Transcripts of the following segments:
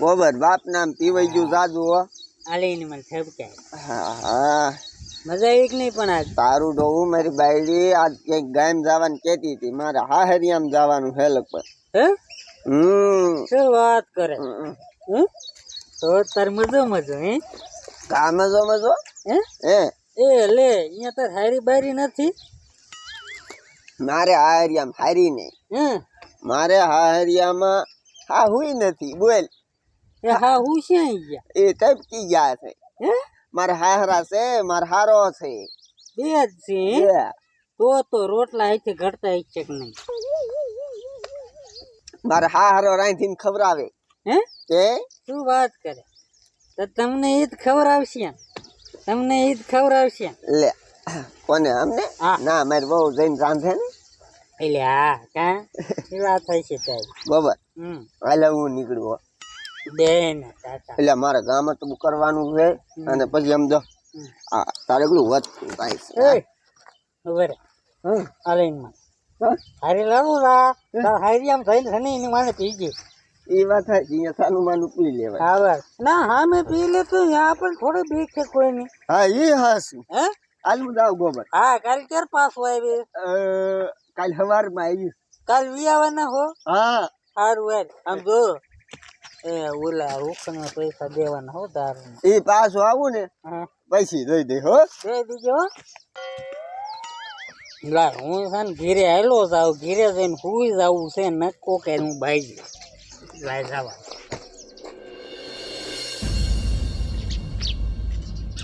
ગોબર બાપ નામ પીવાઈ ગયું જાજુ હો. આલીને મને ઠપકાય હા હા. મજા આવી કે નહીં પણ આજ? તારું ડોવું મારી બાયડી આજ ક્યાંક ગામ જવાનું કેતી હતી. મારે હા હરિયામ જવાનું છે લગભગ. હે? હમ. શું વાત કરે? હમ. તો તાર મજો મજો હે? કા મજો મજો? હે? હે? એ લે અહીંયા તાર હારી બારી નથી? મારે હા હરિયામ હારી નહીં હે? મારે હાહરિયામાં હા હુઈ નથી. બોલ. એ હા. હું શ્યાં ગયા? એ ટપકી ગયા છે? હે? મારે હાહરા છે મારે હારો છે. બે જ છે તો તો રોટલા અહીંથી ઘટતા છે કે નહીં? મારે હાહરો રાંધીને ખવડાવે. હે? કે શું વાત કરે? તો તમને ઈ જ ખબર આવશે તમને ઈ જ ખબર આવશે લે કોને અમને. ના મારી બહુ જઈને રાંધે ને. એટલે હા કા? એ વાત થાય છે બરોબર હમ. હાલે હું નીકળું એટલે મારે ગામ તો કરવાનું છે. અને પછી એમ જો તારે એટલું વધતું છે. હારી લાવું હારી આમ થઈને છે ને એની માને પી ગઈ. એ વાત અહીંયા સાનું માનું પી લેવાય. હા બસ. ના હા મેં પી લે તો यहाँ પણ થોડી બીક છે કોઈ હા એ હાસું. હે? આલુ દાવ ગોબર. હા કાલ ક્યારે પાસ આવી કાલ સવારમાં આવીશ કાલ વી આવવાના હો? હા. સારું યાર આમ જો. એ ઓલા રૂખના પૈસા દેવાના હો દારૂ એ પાછું આવું ને હા. પૈસી દઈ દે હો. દે દીજો લા હું છે ને ઘીરે આવેલો જાઉં ઘીરે જઈને હુઈ જાવું છે નક્કો કે હું બાઈ લાય જવા.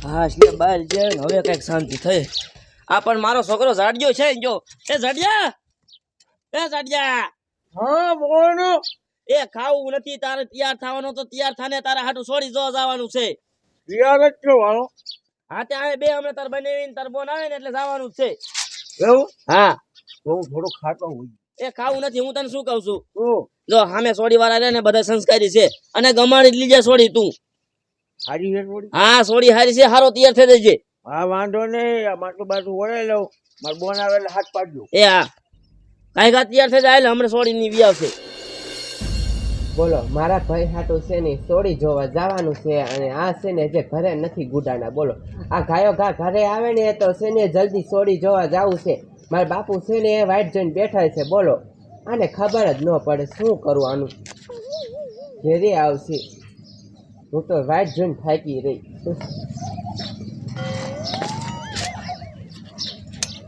હા એટલે બહાર જાય હવે કંઈક શાંતિ થઈ. આ પણ મારો છોકરો ઝાડ્યો છે જો. એ ઝાડિયા એ ઝાડિયા હા બોલો. એ ખાવું નથી તારે તૈયાર થવાનો તો તૈયાર થાને તારે હાટું છોડી જો જવાનું છે. તૈયાર જ છો વાળો? હા તે આવે બે હમણાં તાર બનાવીને તાર બોન આવે ને એટલે જવાનું છે. એવું? હા. હું થોડો ખાતો હોય એ ખાવું નથી હું તને શું કહું છું? જો સામે સોડી વાળા રે ને બધા સંસ્કારી છે. અને ગમાડી લીજે સોડી તું. હારી છે સોડી? હા સોડી હારી છે હારો તૈયાર થઈ જજે. હા વાંધો નહીં આ માટલું બાટલું વળે લઉં. મારું બોન આવે એટલે હાથ પાડજો એ હા. કાંઈ કા તૈયાર થઈ જાય એટલે હમણાં સોડી ની વી આવશે બોલો, મારા ભાઈ હાટું છે ને સોડી જોવા જવાનું છે અને આ છે ને જે ઘરે નથી ગુડાના, બોલો. આ ગાયો ઘા ઘરે આવે ને તો છે ને જલ્દી સોડી જોવા જવું છે? મારા બાપુ છે ને એ વાઈટ જોઈને બેઠા છે, બોલો. આને ખબર જ ન પડે શું કરું આનું. ઘેરી આવશે. હું તો વાઈટ જોઈને થાકી રહી.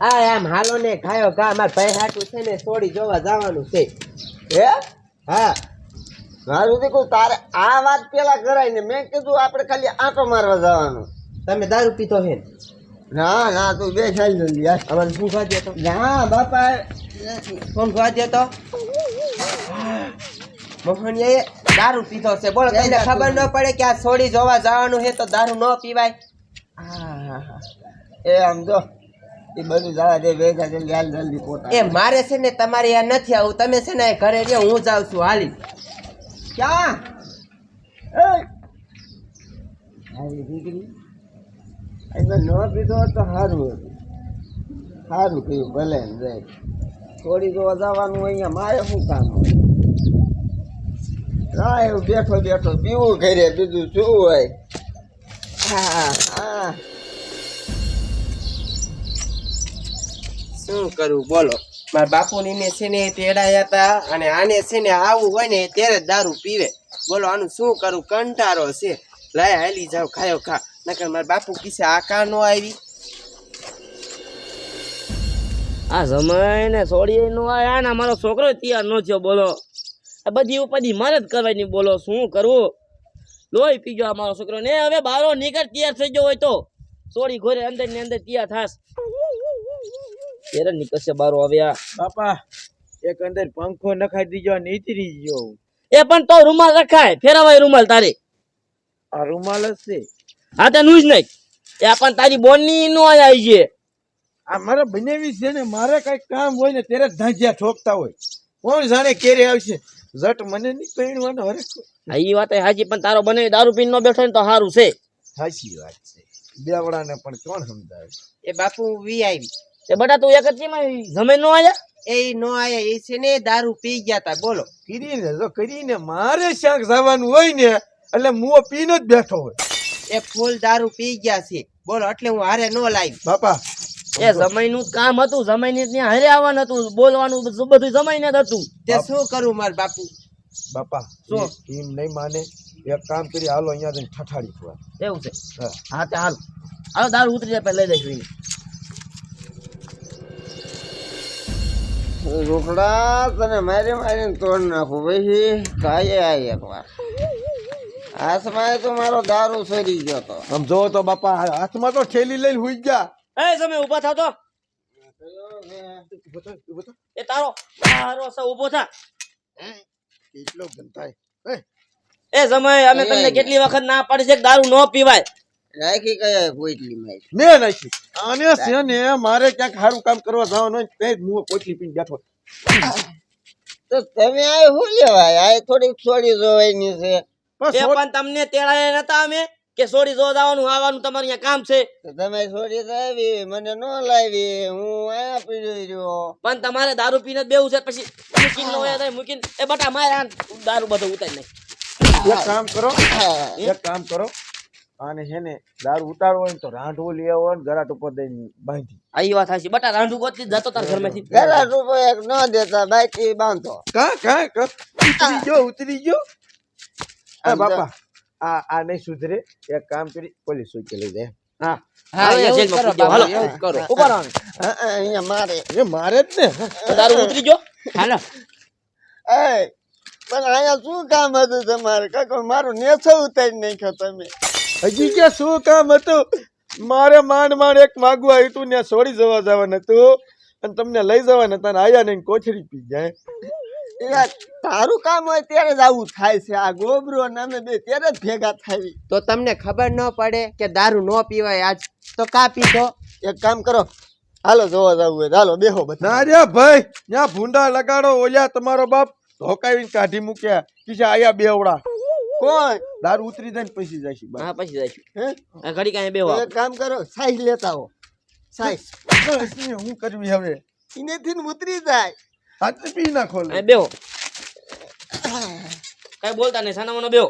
આ આમ હાલો ને ગાયો ઘા, મારા ભાઈ હાટું છે ને સોડી જોવા જવાનું છે? હે? હા. મારું દીકું તારે આ વાત પેલા કરાય ને મેં કીધું આપણે ખાલી આંટો મારવા જવાનું. તમે દારૂ પીતો છે ના? ના તું બે ખાઈ જલ્દી યાર અમારે શું ખાધે તો ના બાપા ફોન ખાધે તો મોહનિયાએ દારૂ પીધો છે. બોલ કઈ ખબર ન પડે કે આ છોડી જોવા જવાનું છે તો દારૂ ન પીવાય. એ આમ જો એ બધું જવા દે ભેગા જલ્દી હાલ જલ્દી પોતા. એ મારે છે ને તમારે આ નથી આવું તમે છે ને ઘરે રહ્યો હું જાઉં છું. હાલી. ક્યાં? એ આવી દીકરી એટલે ન પીધો તો સારું હતું. સારું કહ્યું ભલે ને થોડી જોવા જવાનું અહીંયા મારે શું કામ હોય? એવું બેઠો બેઠો પીવું ઘરે બીજું શું હોય? હા હા. શું કરવું બોલો. મારા બાપુની છે ને તેડાયા હતા અને આને છે ને આવું હોય ને ત્યારે દારૂ પીવે. બોલો, આનું શું કરું? કંટારો છે. લાય, હાલી જાવ ખાયો, ખા. નકર મારા બાપુ કિસે આ નો આવી? આ સમય ને છોડીએ નો આયા ને મારો છોકરો તૈયાર ન થયો, બોલો. આ બધી ઉપાધિ મારે જ કરવાની, બોલો, શું કરવું લોહી પી ગયો મારો છોકરો ને. હવે બારો નીકળ તૈયાર થઈ ગયો હોય તો. છોડી ઘોરે અંદર ને અંદર તૈયાર થાસ ત્યારે નીકળશે બારો આવ્યા. બાપા એક અંદર પંખો નખાઈ દીજો નીતરી ગયો એ પણ તો રૂમાલ રખાય ફેરવાય રૂમાલ તારે. આ રૂમાલ જ છે હા તે નું જ નહીં. એ પણ તારી બોની ની નો આવી છે. આ મારે બનેવી છે ને મારે કઈ કામ હોય ને ત્યારે જ ઠોકતા હોય. કોણ જાણે કેરે આવશે? જટ મને નહીં પહેણવાનો હરે હા ઈ વાત હાજી પણ તારો બને દારૂ પીને નો બેઠો ને તો સારું છે. સાચી વાત છે. બેવડાને પણ કોણ સમજાવે? એ બાપુ વી આવી એ બટા તું એક જ કેમ જમે નો આયા? એ નો આયા એ છે ને દારૂ પી ગયા તા બોલો. કરીને જો કરીને મારે શાક જવાનું હોય ને એટલે મુઓ પીને જ બેઠો હોય. એ ફૂલ દારૂ પી ગયા છે. બોલો એટલે હું હારે નો લાવી બાપા. એ જમાઈનું જ કામ હતું જમાઈને ત્યાં હારે આવવાનું હતું બોલવાનું બધું જમાઈને જ હતું. તે શું કરું માર બાપુ? બાપા શું? ટીમ નહીં માને. એક કામ કરી હાલો અહીંયા જઈને ઠઠાડી એવું છે? હા. હા તે હાલ. હાલો દારૂ ઉતરી જાય પહેલા લઈ દઈશું રોકડા તને મારી મારીને તોડ નાખું. પછી કાંઈ આવી એકવાર. હાથમાં તો મારો દારૂ સરી ગયો તો. આમ જોવો તો બાપા હાથમાં તો ઠેલી લઈને હુઈ ગયા. એ સમય ઊભા થાવ તો. થા, ઊભો થા. એ તારો તારો સા ઊભો થા. કેટલો ગંધાય. એ, એ સમય અમે તમને કેટલી વખત ના પાડી છે દારૂ ન પીવાય. રાખી કયા પોઈટલી માં મેં નાખી. અને છે ને મારે ક્યાંક સારું કામ કરવા જવાનું તે જ મું પોટલી પીને બેઠો તો તમે આ શું લેવાય? આ થોડીક છોડી જોવાની છે. એ પણ તમને તેડાય નતા અમે કે સોડી જો જવાનું આવવાનું તમારે અહીંયા કામ છે. તમે છોડી તો આવી મને ન લાવી હું આ પીડ્યો રહ્યો. પણ તમારે દારૂ પીને જ બેવું છે પછી મૂકીને હોય તો મૂકીને એ બટા મારે દારૂ બધું ઉતારી નાખ. એક કામ કરો એક કામ કરો. આને છે ને દારૂ ઉતારવો હોય તો રાંઢવો લઈ આવો ને ગરાટ ઉપર દઈને બાંધી. આ વાત થાય બટા રાંધું ગોતલી જતો તાર ઘરમાંથી. ગરાટ ઉપર એક ન દેતા બાકી બાંધો. કા કા કા? ઉતરી ગયો ઉતરી જો આ બાપા આ આ નહીં સુધરે. એક કામ કરી પોલીસ ચોકી લઈ જાય. હા. હા એવું કરો હાલો. એવું અહીંયા મારે. એ મારે જ ને. દારૂ ઉતરી ગયો? હાલો. એ પણ અહીંયા શું કામ હતું તમારે? કાકો મારું નેસો ઉતારી નાખ્યો તમે. હજી કે શું કામ હતું? મારે માંડ માંડ એક માગવા આવ્યું હતું ને છોડી જવા જવાનું હતું. અને તમને લઈ જવાના હતા ને આયા ને કોથળી પી જાય. તારું કામ હોય ત્યારે જ આવું થાય છે. આ ગોબરો નામે બે ત્યારે જ ભેગા થાય તો તમને ખબર ન પડે કે દારૂ ન પીવાય આજ. તો કા પીધો? એક કામ કરો. હાલો જોવા જવું હોય હાલો બેહો બધા. ના રે ભાઈ ત્યાં ભૂંડા લગાડો ઓલ્યા તમારો બાપ. ધોકાવીને કાઢી મૂક્યા. કિશે આયા બેવડા. કોણ? દારૂ ઉતરી જાય ને પછી જશે બસ. હા પછી જઈશું. હે? આ ઘડી કાંઈ બેવા એક કામ કરો સાઈઝ લેતા આવો. સાઈઝ. હું કરવી હવે? ઇનેથી ને ઉતરી જાય. હાથ પી નાખો. બેહો. કઈ બોલતા નહીં સાના મને બેહો.